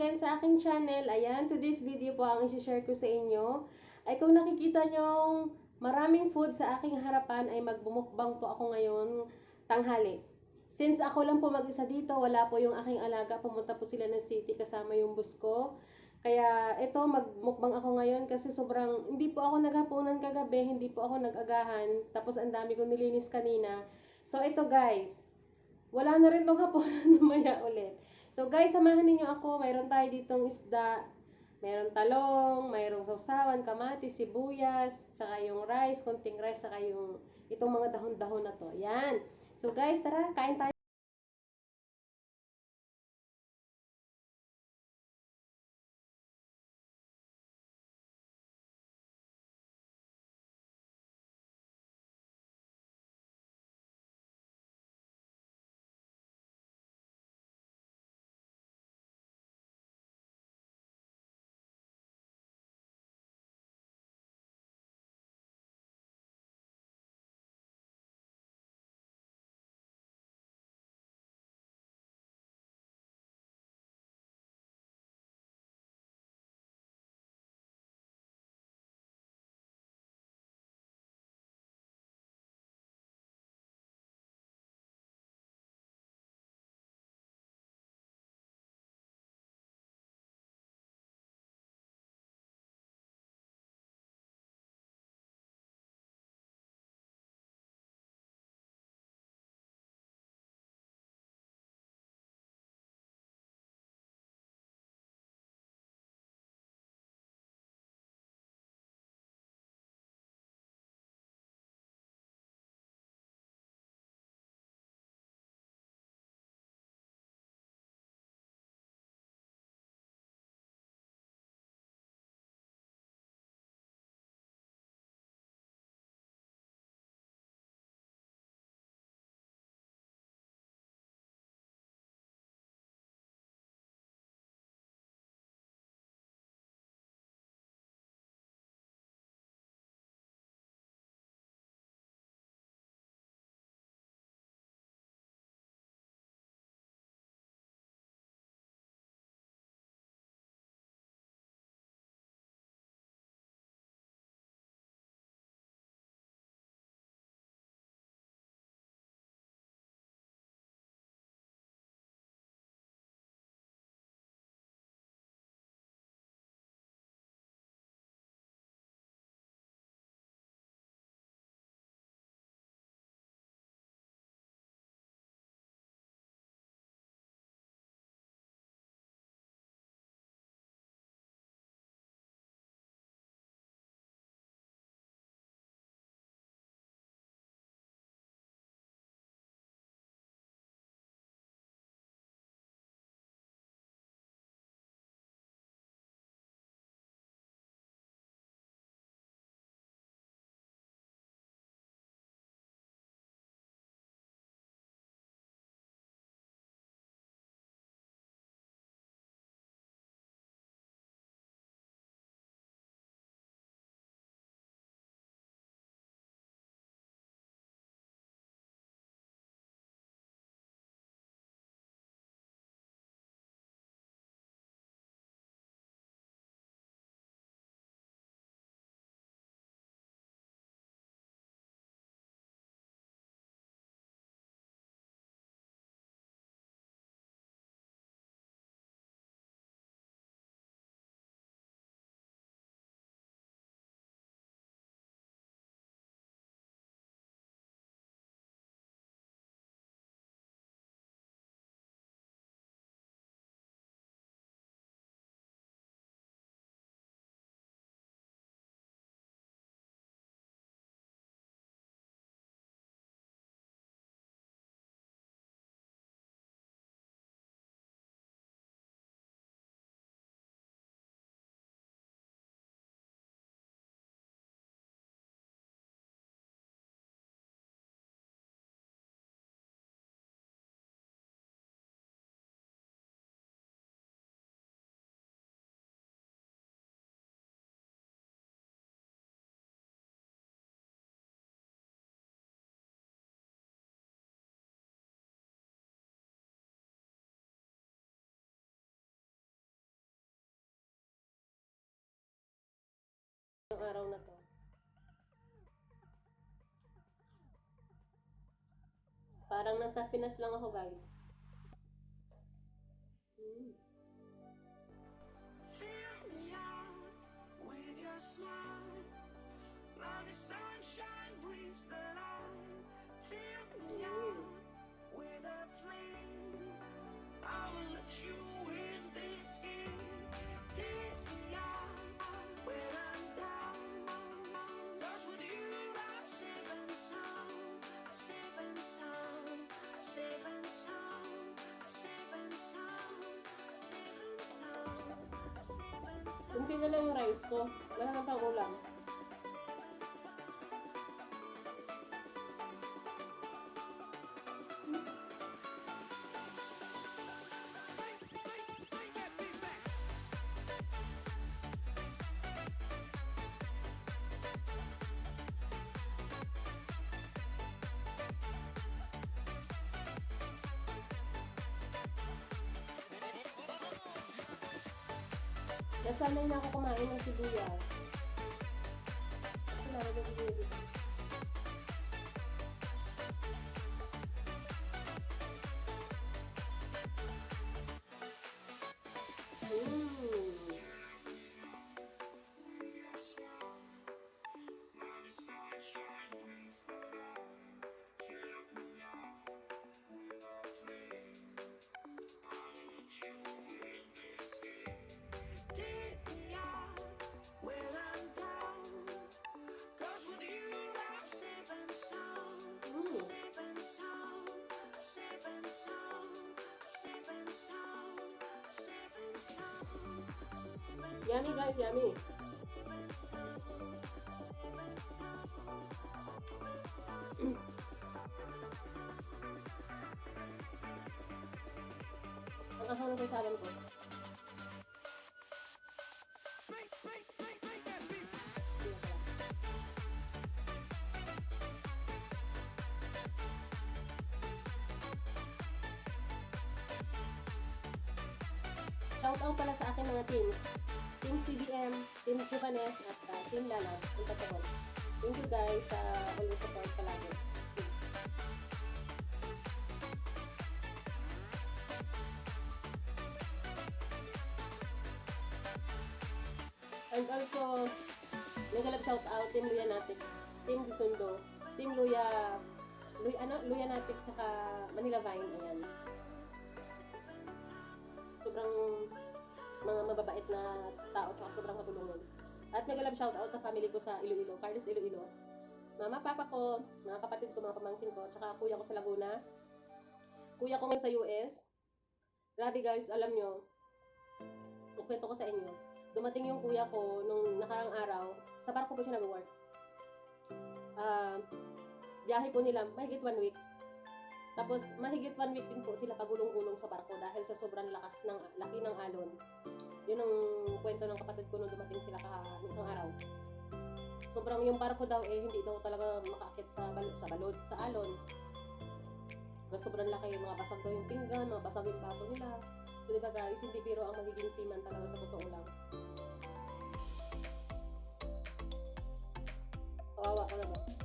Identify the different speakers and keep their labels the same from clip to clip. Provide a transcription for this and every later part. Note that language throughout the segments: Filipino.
Speaker 1: aking channel. Ayan, today's video po ang isi-share ko sa inyo. Ay kung nakikita nyong maraming food sa aking harapan ay magbumukbang po ako ngayon tanghali. Since ako lang po mag-isa dito, wala po yung aking alaga. Pumunta po sila ng city kasama yung bus ko. Kaya ito, magmukbang ako ngayon kasi sobrang, hindi po ako naghapunan kagabi, hindi po ako nag-agahan. Tapos ang dami ko nilinis kanina. So ito guys, wala na rin tong hapunan mamaya ulit. So guys, samahan ninyo ako. Mayroon tayo ditong isda, mayroon talong, mayroong sausawan, kamatis, sibuyas, saka yung rice, konting rice, saka yung itong mga dahon-dahon na to. Yan. So guys, tara, kain tayo. Parang nasa Pinas lang ako, guys. Mm.
Speaker 2: Smile. Like the sunshine brings the light. Fill me out with a flame. I will let you
Speaker 1: Kunti na lang yung rice ko. Wala nang pang ulam. Nasanay na ako kumain ng sibuyas. Yummy guys, yummy.
Speaker 2: I'm safe and sound. I'm safe and sound.
Speaker 1: Shout out pala sa akin mga teams. Team CBM, Team Chupanes, at uh, Team Lala, yung Patahon. Thank you guys sa always support palagi. And also, nagalap shout out Team Luyanatics, Team Disundo, Team Luya, Luya, ano, Luyanatics saka Manila Vine, ayan. Sobrang mga mababait na tao sa sobrang katulungan. At nagalab shout out sa family ko sa Iloilo, Carlos Iloilo. Mama, papa ko, mga kapatid ko, mga pamangkin ko, tsaka kuya ko sa Laguna. Kuya ko ngayon sa US. Grabe guys, alam nyo, kukwento ko sa inyo. Dumating yung kuya ko nung nakarang araw, sa barko po siya nag-work. Ah, biyahe po nila, mahigit one week. Tapos, mahigit one week din po sila pagulong-gulong sa barko dahil sa sobrang lakas ng laki ng alon. Yun ang kwento ng kapatid ko nung dumating sila ka isang araw. Sobrang yung barko daw eh hindi daw talaga makaakit sa balot sa balot sa alon. Sobrang laki mga basag daw yung pinggan, mga basag yung baso nila. So, di ba guys, hindi biro ang magiging seaman talaga sa totoo lang. Kawawa ka naman.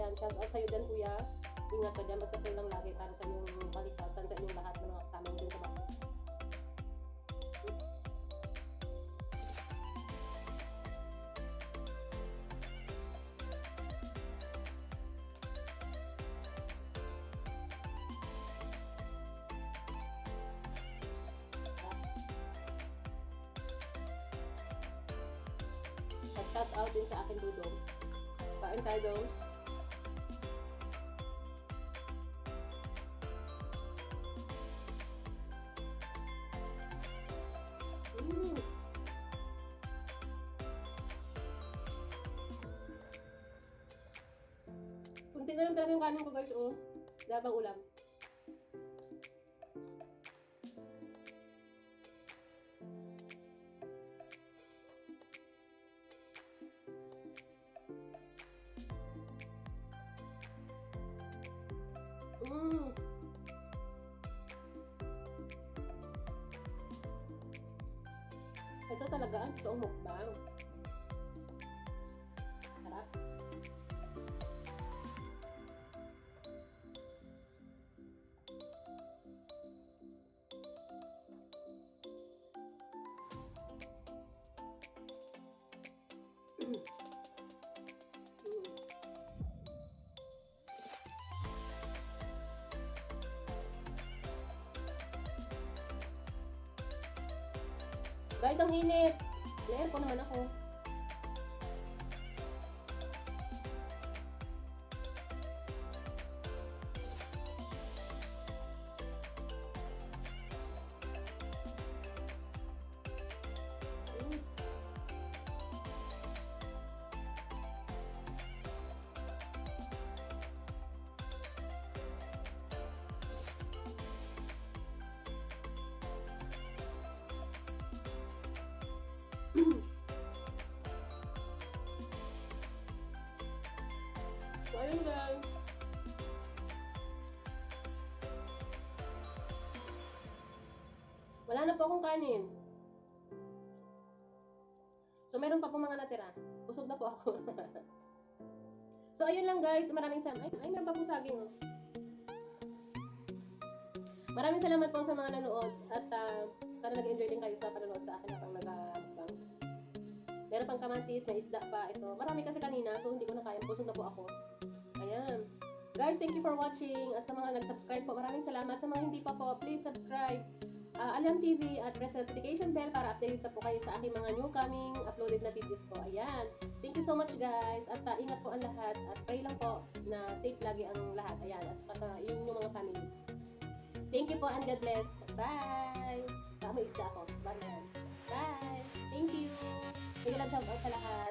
Speaker 1: Ayan, shout out sa'yo din kuya. Ingat ka dyan, basta po lang lagi para sa inyong kaligtasan sa inyong lahat ng mga kasama mo din sa. At shout out din sa akin dudong. Kain tayo dong. Lang yung kanin ko guys, oh. Dabang ulam. Mm. Ito talaga ang totoong mukbang. Guys, ang init. Layer ko naman ako. So, ayun guys. Wala na po akong kanin. So, meron pa po mga natira. Busog na po ako. so, ayun lang guys. Maraming salamat. Ay, ay meron pa po saging. Oh. Maraming salamat po sa mga nanood. At ah, sana nag-enjoy din kayo sa panonood sa akin habang nag-mukbang. Meron pang kamatis, may isda pa. Ito. Marami kasi kanina, so hindi ko na kaya. Busog na po ako. Ayan. Guys, thank you for watching. At sa mga nag-subscribe po, maraming salamat. Sa mga hindi pa po, please subscribe. Uh, Alam TV at press notification bell para update na po kayo sa aking mga new coming uploaded na videos po. Ayan. Thank you so much guys. At uh, ingat po ang lahat. At pray lang po na safe lagi ang lahat. Ayan. At saka sa yung mga family. Thank you po and God bless. Bye! Ah, Tama isda ako. Bye! Bye! Thank you! Thank you lang sa sa lahat.